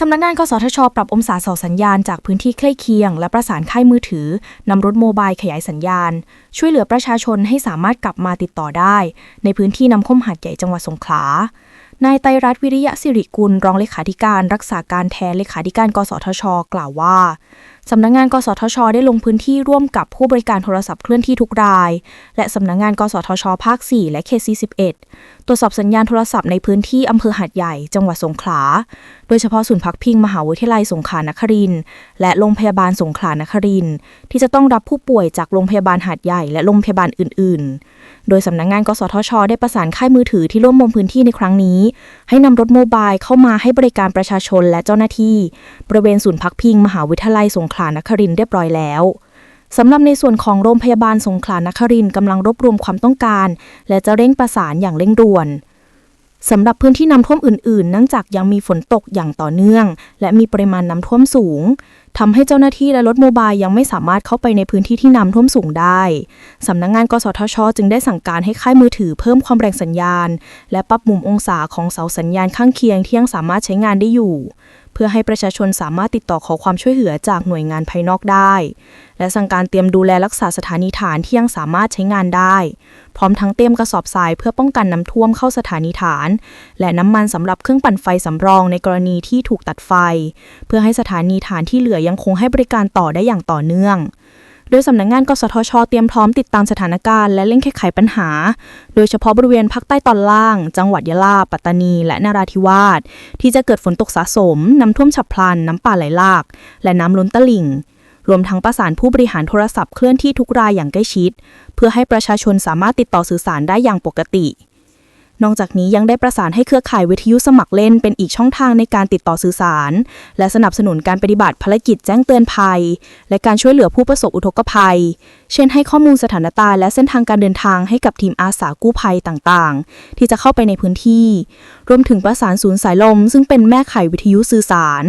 สำนักงานกสทช ปรับองศาเสาสัญญาณจากพื้นที่ใกล้เคียง และประสานค่ายมือถือนำรถโมบายขยายสัญญาณ ช่วยเหลือประชาชนให้สามารถกลับมาติดต่อได้ ในพื้นที่น้ำคมหาดใหญ่จังหวัดสงขลานายไตรรัตน์วิริยะสิริกุล รองเลขาธิการ รักษาการแทนเลขาธิการ กสทช กล่าวว่า สำนักงาน กสทช ได้ลงพื้นที่ร่วมกับผู้บริการโทรศัพท์เคลื่อนที่ทุกราย และสำนักงาน กสทช ภาค 4 และเขต41 ตรวจสอบสัญญาณโทรศัพท์ในพื้นที่อำเภอหาดใหญ่ จังหวัดสงขลา โดยเฉพาะศูนย์พักพิงมหาวิทยาลัยสงขลานครินทร์และโรงพยาบาลสงขลานครินทร์ที่จะต้องรับผู้ป่วยจากโรงพยาบาลหาดใหญ่และโรงพยาบาลอื่น ๆ โดยสำนักงาน กสทช ได้ประสานค่ายมือถือที่ร่วมลงพื้นที่ในครั้งนี้ ให้นำรถโมบายเข้ามาให้บริการประชาชนและเจ้าหน้าที่บริเวณศูนย์พักพิงมหาวิทยาลัยสงขลาคลานครินเรียบร้อยแล้วสำหรับในส่วนของโรงพยาบาลสงขลานครินกำลังรวบรวมความต้องการ และจะเร่งประสานอย่างเร่งด่วนสำหรับพื้นที่น้ำท่วมอื่นๆ เนื่องจากยังมีฝนตกอย่างต่อเนื่อง และมีปริมาณน้ำท่วมสูง ทำให้เจ้าหน้าที่และรถโมบายยังไม่สามารถเข้าไปในพื้นที่ที่น้ำท่วมสูงได้ สำนักงงาน กสทช จึงได้สั่งการให้ค่ายมือถือเพิ่มความแรงสัญญาณ และปรับมุมองศาของเสาสัญญาณข้างเคียงที่ยังสามารถใช้งานได้อยู่ เพื่อให้ประชาชนสามารถติดต่อขอความช่วยเหลือจากหน่วยงานภายนอกได้ และสั่งการเตรียมดูแลรักษาสถานีฐานที่ยังสามารถใช้งานได้ พร้อมทั้งเตรียมกระสอบทรายเพื่อป้องกันน้ำท่วมเข้าสถานีฐาน และน้ำมันสำหรับเครื่องปั่นไฟสำรองในกรณีที่ถูกตัดไฟ เพื่อให้สถานีฐานที่เหลือยังคงให้บริการต่อได้อย่างต่อเนื่อง โดยสำนักงานกสทช เตรียมพร้อมติดตามสถานการณ์และเร่งแก้ไขปัญหา โดยเฉพาะบริเวณภาคใต้ตอนล่าง จังหวัดยะลา ปัตตานี และนราธิวาสที่จะเกิดฝนตกสะสม น้ำท่วมฉับพลัน น้ำป่าไหลหลาก และน้ำล้นตลิ่งรวมทั้งประสานผู้บริหารโทรศัพท์เคลื่อนที่ทุกรายอย่างใกล้ชิด เพื่อให้ประชาชนสามารถติดต่อสื่อสารได้อย่างปกติ นอกจากนี้ยังได้ประสานให้เครือข่ายวิทยุสมัครเล่นเป็นอีกช่องทางในการติดต่อสื่อสาร และสนับสนุนการปฏิบัติภารกิจแจ้งเตือนภัย และการช่วยเหลือผู้ประสบอุทกภัย เช่นให้ข้อมูลสถานการณ์และเส้นทางการเดินทางให้กับทีมอาสากู้ภัยต่างๆ ที่จะเข้าไปในพื้นที่ รวมถึงประสานศูนย์สายลม ซึ่งเป็นแม่ข่ายวิทยุสื่อสาร